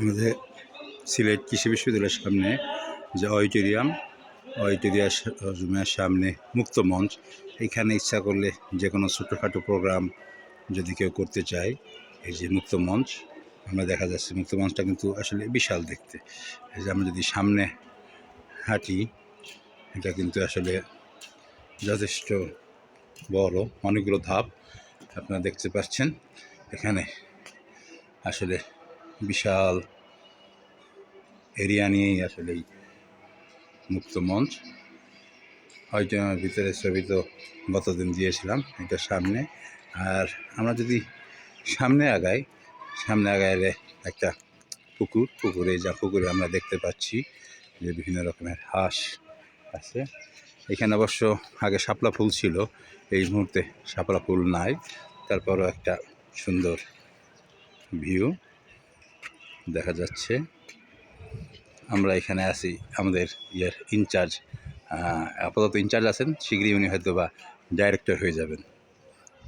আমাদের সিলেট কৃষি বিশ্ববিদ্যালয়ের সামনে যে অডিটোরিয়াম অডিটোরিয়ামের সামনে মুক্ত মঞ্চ, এখানে ইচ্ছা করলে যে কোনো ছোটোখাটো প্রোগ্রাম যদি কেউ করতে চায়, এই যে মুক্ত মঞ্চ, আমরা দেখা যাচ্ছে মুক্ত মঞ্চটা কিন্তু আসলে বিশাল দেখতে। এই যে আমরা যদি সামনে হাঁটি, এটা কিন্তু আসলে যথেষ্ট বড়, অনেকগুলো ধাপ আপনারা দেখতে পাচ্ছেন। এখানে আসলে বিশাল এরিয়া নিয়েই আসলে এই মুক্ত মঞ্চ। হয়তো আমার ভিতরে ছবি তো গতদিন দিয়েছিলাম এটা সামনে। আর আমরা যদি সামনে আগাই, সামনে আগাইলে একটা পুকুর, পুকুরে যা পুকুরে আমরা দেখতে পাচ্ছি যে বিভিন্ন রকমের হাঁস আছে। এখানে অবশ্য আগে শাপলা ফুল ছিল, এই মুহূর্তে শাপলা ফুল নাই। তারপরও একটা সুন্দর ভিউ। দেখা যাচ্ছে। আমরা এখানে আছি, আমাদের ইয়ের ইনচার্জ আপাতত ইনচার্জ আছেন, শীঘ্রই উনি হয়তো বা ডাইরেক্টর হয়ে যাবেন।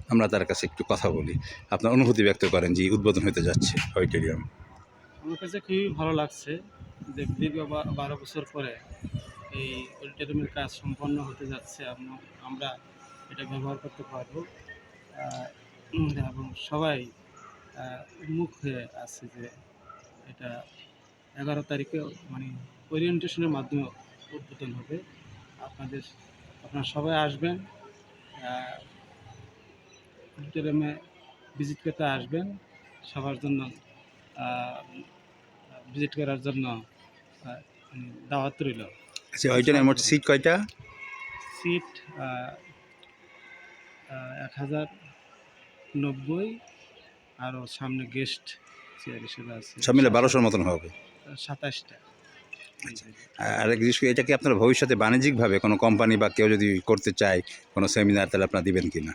আমরা তার কাছে একটু কথা বলি। আপনার অনুভূতি ব্যক্ত করেন যে উদ্বোধন হতে যাচ্ছে অডিটোরিয়াম আমার কাছে খুবই ভালো লাগছে যে দীর্ঘ বারো বছর পরে এই অডিটোরিয়ামের কাজ সম্পন্ন হতে যাচ্ছে। আম- আমরা এটা ব্যবহার করতে পারব। এবং সবাই উন্মুখ হয়ে আছে যে এটা এগারো তারিখে মানে ওরিয়েন্টেশনের মাধ্যমে উদ্বোধন হবে। আপনাদের আপনারা সবাই আসবেন অডিটোরিয়ামে ভিজিট করতে আসবেন। সবার জন্য ভিজিট করার জন্য মানে দাওয়াত রইল। আচ্ছা মোট সিট কয়টা? সিট এক হাজার নব্বই আরও সামনে গেস্ট চেয়ার আছে। সব মিলে বারোশোর মতন হবে? সাতাশটা। আর এক জিনিস এটা কি আপনার ভবিষ্যতে বাণিজ্যিকভাবে কোনো কোম্পানি বা কেউ যদি করতে চায় কোনো সেমিনার তাহলে আপনারা দিবেন কি না?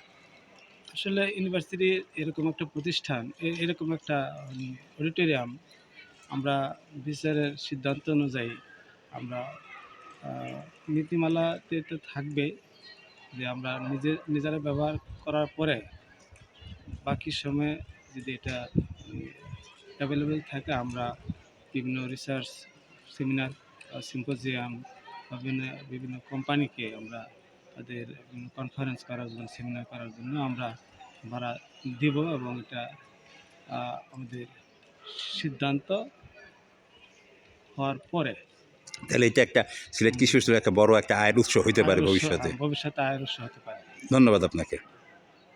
আসলে ইউনিভার্সিটি এরকম একটা প্রতিষ্ঠান এরকম একটা অডিটোরিয়াম আমরা বিচারের সিদ্ধান্ত অনুযায়ী আমরা নীতিমালাতে তো থাকবে যে আমরা নিজে নিজেরা ব্যবহার করার পরে বাকি সময়ে যদি এটা অ্যাভেলেবেল থাকে আমরা বিভিন্ন রিসার্চ সেমিনার সিম্পোজিয়াম বিভিন্ন বিভিন্ন কোম্পানিকে আমরা তাদের কনফারেন্স করার জন্য সেমিনার করার জন্য আমরা ভাড়া দিব এবং এটা আমাদের সিদ্ধান্ত হওয়ার পরে তাহলে এটা একটা সিলেট কৃষি বিশ্ববিদ্যালয়ের একটা বড় একটা আয়ের উৎস হইতে পারে ভবিষ্যতে। ভবিষ্যতে আয়ের উৎস হতে পারে। ধন্যবাদ আপনাকে।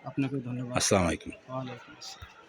আপনাকে ধন্যবাদ। আসসালামু আলাইকুম। ওয়ালাইকুম আসসালাম।